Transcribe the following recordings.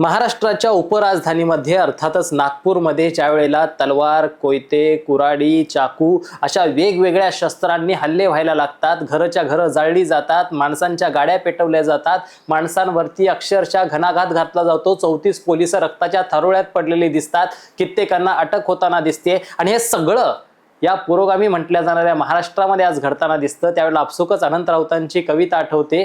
महाराष्ट्राच्या उपराजधानीमध्ये अर्थातच नागपूरमध्ये ज्या वेळेला तलवार कोयते कुराडी चाकू अशा वेगवेगळ्या शस्त्रांनी हल्ले व्हायला लागतात. घरच्या घरं जाळली जातात माणसांच्या गाड्या पेटवल्या जातात माणसांवरती अक्षरशः घणाघात घातला जातो. चौतीस पोलीस रक्ताच्या थरोळ्यात पडलेली दिसतात. कित्येकांना अटक होताना दिसते. आणि हे सगळं या पुरोगामी म्हटल्या जाणाऱ्या महाराष्ट्रामध्ये आज घडताना दिसतं. त्यावेळेला आपसुकच अनंत राऊतांची कविता आठवते.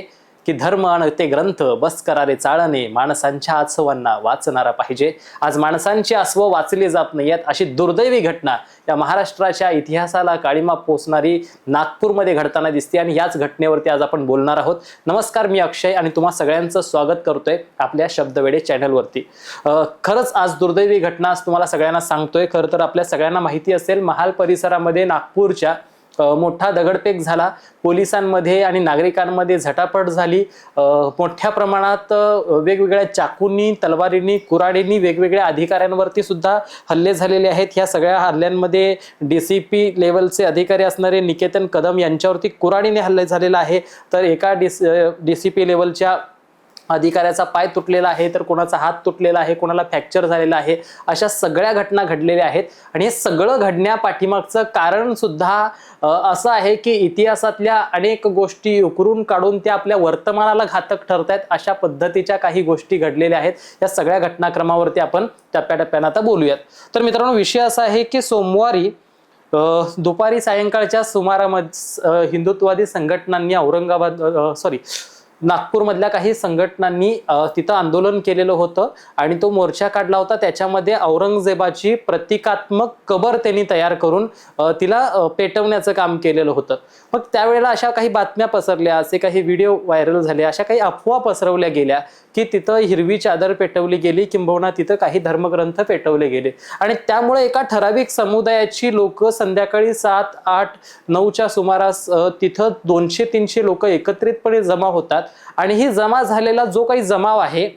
की धर्म आणि ते ग्रंथ बस करारे चाळणे माणसांच्या आसवांना वाचणारा पाहिजे. आज माणसांची आसव वाचली जात नाहीयेत अशी दुर्दैवी घटना या महाराष्ट्राच्या इतिहासाला काळीमा पोचणारी नागपूरमध्ये घडताना दिसते आणि याच घटनेवरती आज आपण बोलणार आहोत. नमस्कार मी अक्षय आणि तुम्हा सगळ्यांचं स्वागत करतोय आपल्या शब्दवेडे चॅनलवरती. अं, खरंच आज दुर्दैवी घटना आज तुम्हाला सगळ्यांना सांगतोय. खरं तर आपल्या सगळ्यांना माहिती असेल महाल परिसरामध्ये नागपूरच्या मोठा दगडफेक झाला. पोलिसांमध्ये आणि नागरिकांमध्ये झटापट झाली. मोठ्या प्रमाणात वेगवेगळ्या चाकूंनी तलवारींनी कुराडींनी वेगवेगळ्या अधिकाऱ्यांवरती सुद्धा हल्ले झालेले आहेत. ह्या सगळ्या हल्ल्यांमध्ये डी सी पी लेवलचे अधिकारी असणारे निकेतन कदम यांच्यावरती कुराडीने हल्ले झालेला आहे. तर एका डी डी सी पी लेवलच्या अधिकाऱ्याचा पाय तुटलेला आहे तर कोणाचा हात तुटलेला आहे कोणाला फ्रॅक्चर झालेला आहे अशा सगळ्या घटना घडलेल्या आहेत. आणि हे सगळं घडण्यापाठीमागचं कारण सुद्धा असं आहे की इतिहासातल्या अनेक गोष्टी उकरून काढून त्या आपल्या वर्तमानाला घातक ठरत आहेत अशा पद्धतीच्या काही गोष्टी घडलेल्या आहेत. या सगळ्या घटनाक्रमावरती आपण टप्प्याटप्प्यानं आता बोलूयात. तर मित्रांनो विषय असा आहे की सोमवारी दुपारी सायंकाळच्या सुमारामध्ये हिंदुत्ववादी संघटनांनी औरंगाबाद सॉरी नागपूरमधल्या काही संघटनांनी तिथं आंदोलन केलेलं होतं आणि तो मोर्चा काढला होता. त्याच्यामध्ये औरंगजेबाची प्रतिकात्मक कबर त्यांनी तयार करून तिला पेटवण्याचं काम केलेलं होतं. मग त्यावेळेला अशा काही बातम्या पसरल्या असे काही व्हिडिओ व्हायरल झाले अशा काही अफवा पसरवल्या गेल्या की तिथं हिरवी चादर पेटवली गेली किंबहुना तिथं काही धर्मग्रंथ पेटवले गेले. आणि त्यामुळे एका ठराविक समुदायाची लोक संध्याकाळी सात आठ नऊच्या सुमारास तिथं दोनशे तीनशे लोक एकत्रितपणे जमा होतात. आणि ही जमा झालेला जो काही जमाव आहे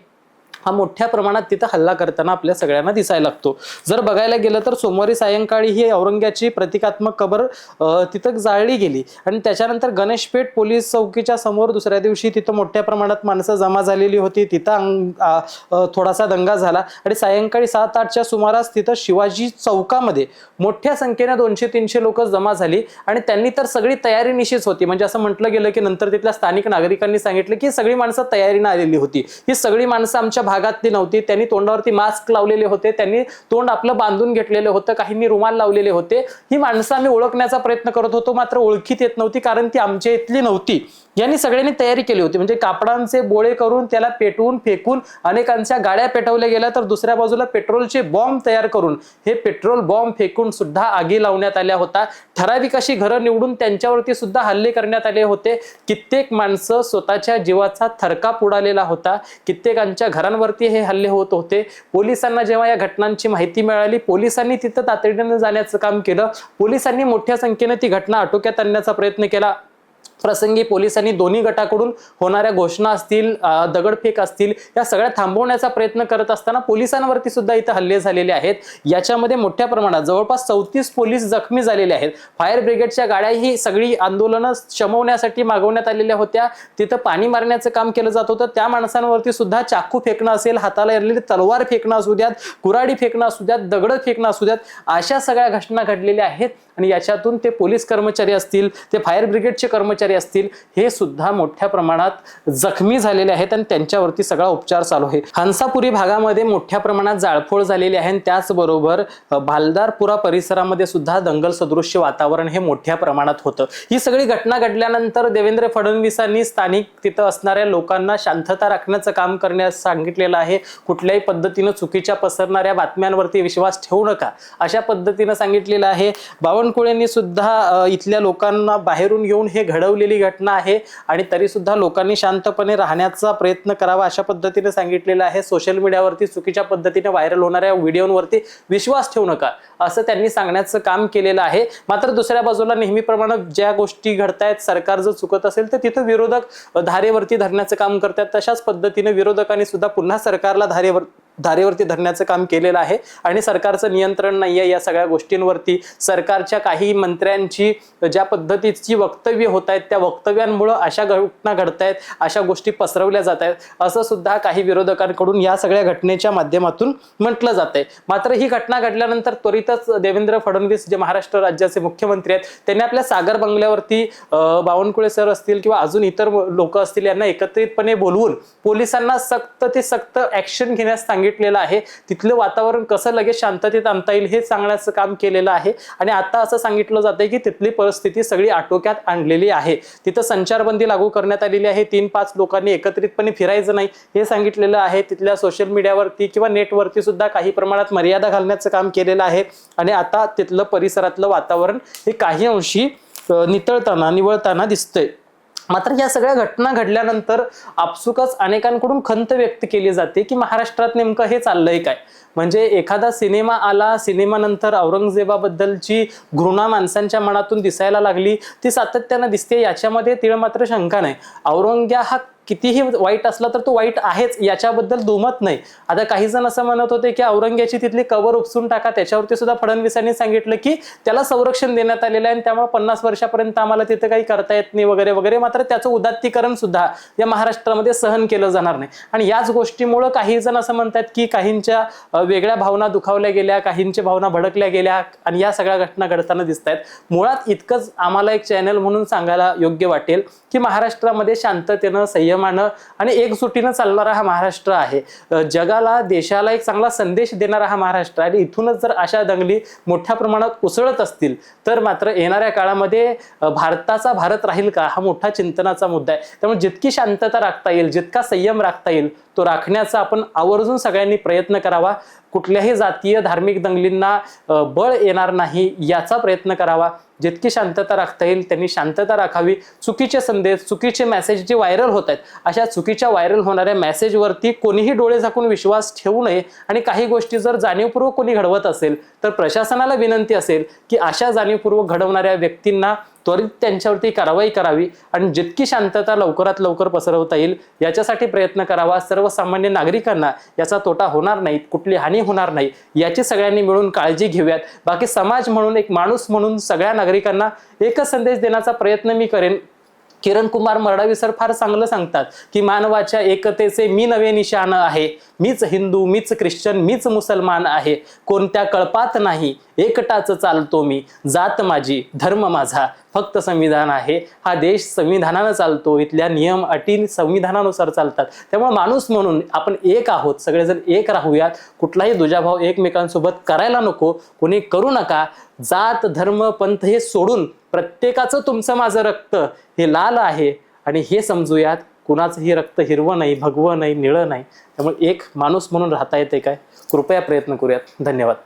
हा मोठ्या प्रमाणात तिथं हल्ला करताना आपल्या सगळ्यांना दिसायला लागतो. जर बघायला गेलं तर सोमवारी सायंकाळी ही औरंग्याची प्रतिकात्मक कबर तिथं जाळली गेली. आणि त्याच्यानंतर गणेशपेठ पोलीस चौकीच्या समोर दुसऱ्या दिवशी तिथं मोठ्या प्रमाणात माणसं जमा झालेली होती. तिथं अंग- थोडासा दंगा झाला. आणि सायंकाळी सात आठच्या सुमारास तिथं शिवाजी चौकामध्ये मोठ्या संख्येने दोनशे तीनशे लोक जमा झाली. आणि त्यांनी तर सगळी तयारी निश्चित होती. म्हणजे असं म्हटलं गेलं की नंतर तिथल्या स्थानिक नागरिकांनी सांगितलं की सगळी माणसं तयारीनं आलेली होती. ही सगळी माणसं आमच्या भागातली नव्हती. त्यांनी तोंडावरती मास्क लावलेले होते. त्यांनी तोंड आपलं बांधून घेतलेलं होतं. काहींनी रुमाल लावलेले होते. ही माणसं आम्ही ओळखण्याचा प्रयत्न करत होतो. मात्र ओळखीत येत नव्हती कारण ती आमच्या इथली नव्हती. यांनी सगळ्यांनी तयारी केली होती. म्हणजे कापडांचे बोळे करून त्याला पेटवून फेकून अनेकांच्या गाड्या पेटवल्या गेल्या तर दुसऱ्या बाजूला पेट्रोलचे बॉम्ब तयार करून हे पेट्रोल बॉम्ब फेकून सुद्धा आगी लावण्यात आल्या होता. ठराविक अशी घरं निवडून त्यांच्यावरती सुद्धा हल्ले करण्यात आले होते. कित्येक माणसं स्वतःच्या जीवाचा थरकाप उडालेला होता. कित्येकांच्या घटनांवरती हे हल्ले होत होते. पोलिसांना जेव्हा या घटनांची माहिती मिळाली पोलिसांनी तिथं तातडीनं जाण्याचं काम केलं. पोलिसांनी मोठ्या संख्येनं ती घटना आटोक्यात आणण्याचा प्रयत्न केला. प्रसंगी पोलिसांनी दोन्ही गटाकडून होणाऱ्या घोषणा असतील दगडफेक असतील या सगळ्या थांबवण्याचा प्रयत्न करत असताना पोलिसांवरती सुद्धा इथं हल्ले झालेले आहेत. याच्यामध्ये मोठ्या प्रमाणात जवळपास चौतीस पोलीस जखमी झालेले आहेत. फायर ब्रिगेडच्या गाड्या ही सगळी आंदोलनं शमवण्यासाठी मागवण्यात आलेल्या होत्या. तिथं पाणी मारण्याचं काम केलं जात होतं. त्या माणसांवरती सुद्धा चाकू फेकणं असेल हाताला येलेली तलवार फेकणं असू द्यात कुराडी फेकणं असू द्यात दगड फेकणं असू द्यात अशा सगळ्या घटना घडलेल्या आहेत. आणि याच्यातून ते पोलीस कर्मचारी असतील ते फायर ब्रिगेडचे कर्मचारी असतील हे सुद्धा मोठ्या प्रमाणात जखमी झालेले आहेत आणि त्यांच्यावरती सगळा उपचार चालू आहे. हंसापुरी भागामध्ये मोठ्या प्रमाणात जाळपोळ झालेली आहे आणि त्याचबरोबर भालदारपुरा परिसरामध्ये सुद्धा दंगल सदृश्य वातावरण हे मोठ्या प्रमाणात होतं. ही सगळी घटना घडल्यानंतर देवेंद्र फडणवीसांनी स्थानिक तिथं असणाऱ्या लोकांना शांतता राखण्याचं काम करण्यास सांगितलेलं आहे. कुठल्याही पद्धतीनं चुकीच्या पसरणाऱ्या बातम्यांवरती विश्वास ठेवू नका अशा पद्धतीनं सांगितलेलं आहे. बावनकुळेंनी सुद्धा इथल्या लोकांना बाहेरून येऊन हे घडवले घडवलेली घटना आहे आणि तरी सुद्धा लोकांनी शांतपणे राहण्याचा प्रयत्न करावा अशा पद्धतीने सांगितलेलं आहे. सोशल मीडियावरती चुकीच्या पद्धतीने व्हायरल होणाऱ्या व्हिडिओवरती विश्वास ठेवू नका असं त्यांनी सांगण्याचं काम केलेलं आहे. मात्र दुसऱ्या बाजूला नेहमीप्रमाणे ज्या गोष्टी घडतायत सरकार जर चुकत असेल तर तिथं विरोधक धारेवरती धरण्याचं काम करतात. तशाच पद्धतीने विरोधकांनी सुद्धा पुन्हा सरकारला धारेवर धारेवरती धरण्याचं काम केलेलं आहे. आणि सरकारचं नियंत्रण नाही आहे या सगळ्या गोष्टींवरती. सरकारच्या काही मंत्र्यांची ज्या पद्धतीची वक्तव्य होत आहेत त्या वक्तव्यांमुळं अशा घटना घडत आहेत अशा गोष्टी पसरवल्या जात आहेत असं सुद्धा काही विरोधकांकडून या सगळ्या घटनेच्या माध्यमातून म्हटलं जात आहे मात्र ही घटना घडल्यानंतर त्वरितच देवेंद्र फडणवीस जे महाराष्ट्र राज्याचे मुख्यमंत्री आहेत त्यांनी आपल्या सागर बंगल्यावरती बावनकुळे सर असतील किंवा अजून इतर लोक असतील यांना एकत्रितपणे बोलवून पोलिसांना सक्त ते सक्त ऍक्शन घेण्यास सांगितलं भेटलेला आहे. तिथलं वातावरण कसं लगेच शांततेत आणता येईल हे सांगण्याचं काम केलेलं आहे. आणि आता असं सांगितलं जातंय की तिथली परिस्थिती सगळी आटोक्यात आणलेली आहे. तिथं संचारबंदी लागू करण्यात आलेली आहे. तीन पाच लोकांनी एकत्रितपणे फिरायचं नाही हे सांगितलेलं आहे. तिथल्या सोशल मीडियावरती किंवा नेटवरती सुद्धा काही प्रमाणात मर्यादा घालण्याचं काम केलेलं आहे. आणि आता तिथलं परिसरातलं वातावरण हे काही अंशी नितळताना निवळताना दिसतंय. मात्र या सगळ्या घटना घडल्यानंतर आपसुकच अनेकांकडून खंत व्यक्त केली जाते की महाराष्ट्रात नेमकं हे चाललंय काय? म्हणजे एखादा सिनेमा आला सिनेमानंतर औरंगजेबाबद्दलची घृणा माणसांच्या मनातून दिसायला लागली ती सातत्यानं दिसते याच्यामध्ये तिळ मात्र शंका नाही. औरंग्या हा कितीही वाईट असला तर तो वाईट आहेच याच्याबद्दल दुमत नाही. आता काही जण असं म्हणत होते की औरंग्याची तिथली कवर उपसून टाका त्याच्यावरती सुद्धा फडणवीसांनी सांगितलं की त्याला संरक्षण देण्यात आलेलं आहे आणि त्यामुळे पन्नास वर्षापर्यंत आम्हाला तिथे काही करता येत नाही वगैरे वगैरे. मात्र त्याचं उदात्तीकरण सुद्धा या महाराष्ट्रामध्ये सहन केलं जाणार नाही. आणि याच गोष्टीमुळं काही जण असं म्हणतात की काहींच्या वेगळ्या भावना दुखावल्या गेल्या काहींच्या भावना भडकल्या गेल्या आणि या सगळ्या घटना घडताना दिसत आहेत मुळात इतकंच आम्हाला एक चॅनल म्हणून सांगायला योग्य वाटेल की महाराष्ट्रामध्ये शांततेनं संयम संयमानं आणि एकजुटीनं चालणारा हा महाराष्ट्र आहे. जगाला देशाला एक चांगला संदेश देणारा हा महाराष्ट्र आहे. आणि इथूनच जर अशा दंगली मोठ्या प्रमाणात उसळत असतील तर मात्र येणाऱ्या काळामध्ये भारताचा भारत राहील का? हा मोठा चिंतनाचा मुद्दा आहे. त्यामुळे जितकी शांतता राखता येईल जितका संयम राखता येईल तो राखण्याचा आपण आवर्जून सगळ्यांनी प्रयत्न करावा. कुठल्याही जातीय धार्मिक दंगलींना बळ येणार नाही याचा प्रयत्न करावा. जितकी शांतता राखता येईल त्यांनी शांतता राखावी. चुकीचे संदेश चुकीचे मेसेज जे व्हायरल होत आहेत अशा चुकीच्या व्हायरल होणाऱ्या मेसेजवरती कोणीही डोळे झाकून विश्वास ठेवू नये आणि काही गोष्टी जर जाणीवपूर्वक कोणी घडवत असेल तर प्रशासनाला विनंती असेल की अशा जाणीवपूर्वक घडवणाऱ्या व्यक्तींना त्वरित त्यांच्यावरती कारवाई करावी आणि जितकी शांतता लवकरात लवकर पसरवता येईल याच्यासाठी प्रयत्न करावा. सर्वसामान्य नागरिकांना याचा तोटा होणार नाही कुठली हानी होणार नाही याची सगळ्यांनी मिळून काळजी घेऊयात. बाकी समाज म्हणून एक माणूस म्हणून सगळ्या नागरिकांना एकच संदेश देण्याचा प्रयत्न मी करेन. किरण कुमार मरडावी सर फार चांगलं सांगतात की मानवाच्या एकतेचे मी नवे निशाण आहे. मीच हिंदू मीच ख्रिश्चन मीच मुसलमान आहे. कोणत्या कळपात नाही एकटाच चालतो मी. जात माझी धर्म माझा फक्त संविधान आहे. हा देश संविधानानं चालतो इथल्या नियम अटी संविधानानुसार चालतात. त्यामुळे माणूस म्हणून आपण एक आहोत सगळेजण एक राहूयात. कुठलाही दुजाभाव एकमेकांसोबत करायला नको कोणी करू नका. जात धर्म पंथ हे सोडून प्रत्येकाचं तुमचं माझं रक्त हे लाल आहे आणि हे समजूयात कुणाचंही रक्त हिरवं नाही भगवं नाही निळं नाही. त्यामुळे एक माणूस म्हणून राहता येते काय? कृपया प्रयत्न करूयात. धन्यवाद.